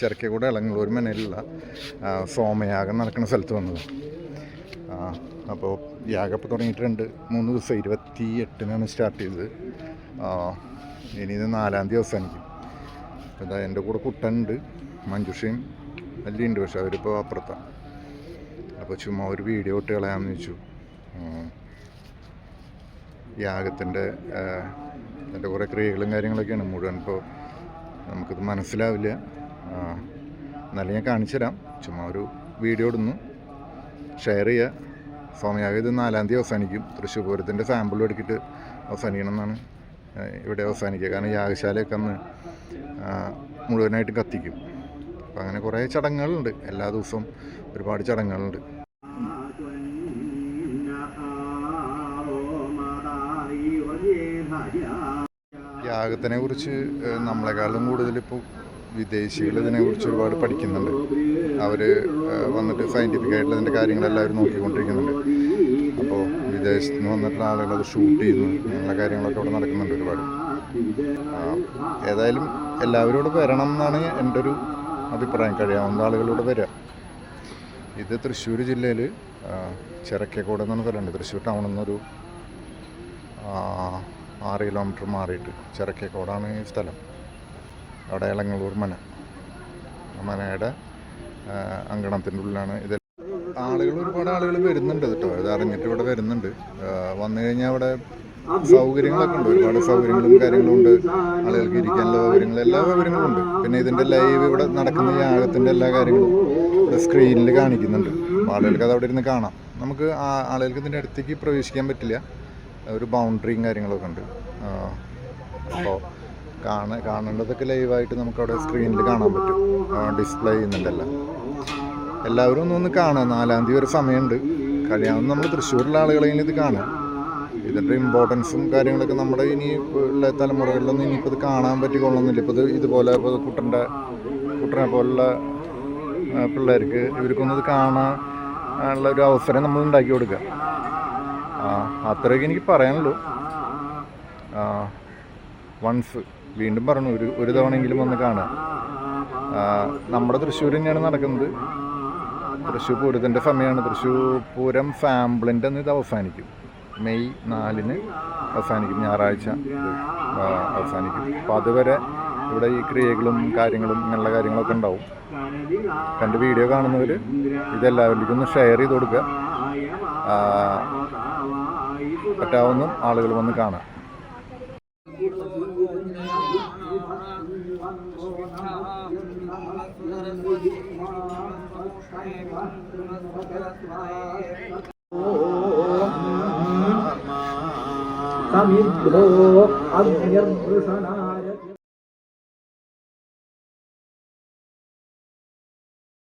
ചിറക്കക്കൂടെ ഇളങ്ങളൂർ മനയിലുള്ള സോമയാഗം നടക്കുന്ന സ്ഥലത്ത് വന്നത്. അപ്പോൾ യാഗം ഇപ്പോൾ തുടങ്ങിയിട്ട് രണ്ട് മൂന്ന് ദിവസം ഇരുപത്തി എട്ടിനാണ് സ്റ്റാർട്ട് ചെയ്തത് ഇനി ഇത് നാലാം ദിവസം അവസാനിക്കും അതാ എന്റെ കൂടെ കുട്ടനുണ്ട് മഞ്ജുഷയും ഉണ്ട് പക്ഷെ അവരിപ്പോൾ അപ്പുറത്താണ് അപ്പോൾ ചുമ്മാ ഒരു വീഡിയോ ഇട്ട് കളയാമെന്ന് വെച്ചു യാഗത്തിന്റെ എന്റെ കുറേ ക്രിയകളും കാര്യങ്ങളൊക്കെയാണ്. മുഴുവൻ ഇപ്പോൾ നമുക്കിത് മനസ്സിലാവില്ല. എന്നാലും ഞാൻ കാണിച്ചു തരാം. ചുമ്മാ ഒരു വീഡിയോ ഇടുന്നു. ഷെയർ ചെയ്യുക. സോമയാഗം ഇത് നാലാം തീയതി അവസാനിക്കും. തൃശ്ശൂർ പൂരത്തിന്റെ സാമ്പിൾ എടുത്തിട്ട് അവസാനിക്കണം എന്നാണ് ഇവിടെ അവസാനിക്കുക. കാരണം യാഗശാലയൊക്കെ അന്ന് മുഴുവനായിട്ട് കത്തിക്കും. അപ്പം അങ്ങനെ കുറേ ചടങ്ങുകളുണ്ട്. എല്ലാ ദിവസവും ഒരുപാട് ചടങ്ങുകളുണ്ട്. യാഗത്തിനെ കുറിച്ച് നമ്മളെക്കാളും കൂടുതൽ ഇപ്പോൾ വിദേശികൾ ഇതിനെക്കുറിച്ച് ഒരുപാട് പഠിക്കുന്നുണ്ട്. അവർ വന്നിട്ട് സയന്റിഫിക് ആയിട്ടുള്ള ഇതിന്റെ കാര്യങ്ങളെല്ലാം അവർ നോക്കിക്കൊണ്ടിരിക്കുന്നുണ്ട്. അപ്പോൾ വിദേശത്ത് നിന്ന് വന്നിട്ടുള്ള ആളുകൾ അത് ഷൂട്ട് ചെയ്യുന്നു അങ്ങനെയുള്ള കാര്യങ്ങളൊക്കെ അവിടെ നടക്കുന്നുണ്ട് ഒരുപാട്. ഏതായാലും എല്ലാവരോടും വരണം എന്നാണ് എന്റെ ഒരു അഭിപ്രായം. കഴിയാവുന്ന ആളുകളോട് വരിക ഇത് തൃശ്ശൂർ ജില്ലയിൽ ചിറക്കേക്കോട് എന്നാണ് പറയുന്നത് തൃശ്ശൂർ ടൗണിൽ നിന്നൊരു ആറ് കിലോമീറ്റർ മാറിയിട്ട് ചിറക്കേക്കോടാണ് ഈ സ്ഥലം. അവിടെ ഇളങ്ങളൂർ മന മനയുടെ അങ്കണത്തിന്റെ ഉള്ളിലാണ് ഇത്. ആളുകൾ ഒരുപാട് ആളുകൾ വരുന്നുണ്ട് കേട്ടോ. ഇത് അറിഞ്ഞിട്ട് ഇവിടെ വരുന്നുണ്ട്. വന്നു കഴിഞ്ഞാൽ അവിടെ സൗകര്യങ്ങളൊക്കെ ഉണ്ട്. ഒരുപാട് സൗകര്യങ്ങളും കാര്യങ്ങളും ഉണ്ട്. ആളുകൾക്ക് ഇരിക്കാനുള്ള സൗകര്യങ്ങൾ എല്ലാ സൗകര്യങ്ങളും ഉണ്ട്. പിന്നെ ഇതിന്റെ ലൈവ് ഇവിടെ നടക്കുന്ന ഈ യാഗത്തിന്റെ എല്ലാ കാര്യങ്ങളും ഇവിടെ സ്ക്രീനിൽ കാണിക്കുന്നുണ്ട്. ആളുകൾക്ക് അത് അവിടെ ഇരുന്ന് കാണാം. നമുക്ക് ആളുകൾക്ക് ഇതിന്റെ അടുത്തേക്ക് പ്രവേശിക്കാൻ പറ്റില്ല. ഒരു ബൗണ്ടറിയും കാര്യങ്ങളൊക്കെ ഉണ്ട്. അപ്പോൾ കാണ കാണേണ്ടതൊക്കെ ലൈവായിട്ട് നമുക്ക് അവിടെ സ്ക്രീനിൽ കാണാൻ പറ്റും. ഡിസ്പ്ലേ ചെയ്യുന്നുണ്ടല്ലോ. എല്ലാവരും ഒന്ന് ഒന്ന് കാണാം നാലാം തീയതി ഒരു സമയമുണ്ട്. കഴിയാവുന്ന നമ്മൾ തൃശ്ശൂരിലെ ആളുകളെങ്കിലും ഇത് കാണാം. ഇതിന്റെ ഇമ്പോർട്ടൻസും കാര്യങ്ങളൊക്കെ നമ്മുടെ ഇനി ഉള്ള തലമുറകളിലൊന്നും ഇനിയിപ്പോൾ ഇത് കാണാൻ പറ്റിക്കൊള്ളുന്നില്ല ഇപ്പോൾ ഇത് ഇതുപോലെ ഇപ്പോൾ കുട്ടന്റെ കുട്ടനെ പോലുള്ള പിള്ളേർക്ക് ഇവർക്കൊന്നും ഇത് കാണാൻ ഉള്ള ഒരു അവസരം നമ്മൾ ഉണ്ടാക്കി കൊടുക്കുക. ആ അത്രയൊക്കെ എനിക്ക് പറയാനുള്ളൂ. വൺസ് വീണ്ടും പറഞ്ഞു ഒരു ഒരു തവണയെങ്കിലും വന്ന് കാണുക നമ്മുടെ തൃശ്ശൂർ തന്നെയാണ് നടക്കുന്നത്. തൃശ്ശൂർ പൂരത്തിന്റെ സമയമാണ്. തൃശ്ശൂർ പൂരം ഫാമ്പിളിന്റെ അന്ന് ഇത് അവസാനിക്കും. മെയ് നാലിന് അവസാനിക്കും ഞായറാഴ്ച അവസാനിക്കും. അപ്പോൾ അതുവരെ ഇവിടെ ഈ ക്രിയകളും കാര്യങ്ങളും ഇങ്ങനെയുള്ള കാര്യങ്ങളൊക്കെ ഉണ്ടാവും. കണ്ട് വീഡിയോ കാണുന്നവർ ഇതെല്ലാവരിലേക്കും ഒന്ന് ഷെയർ ചെയ്ത് കൊടുക്കുക. പറ്റാവുന്ന ആളുകൾ വന്ന് കാണാം. Kami berdoa agar bersama.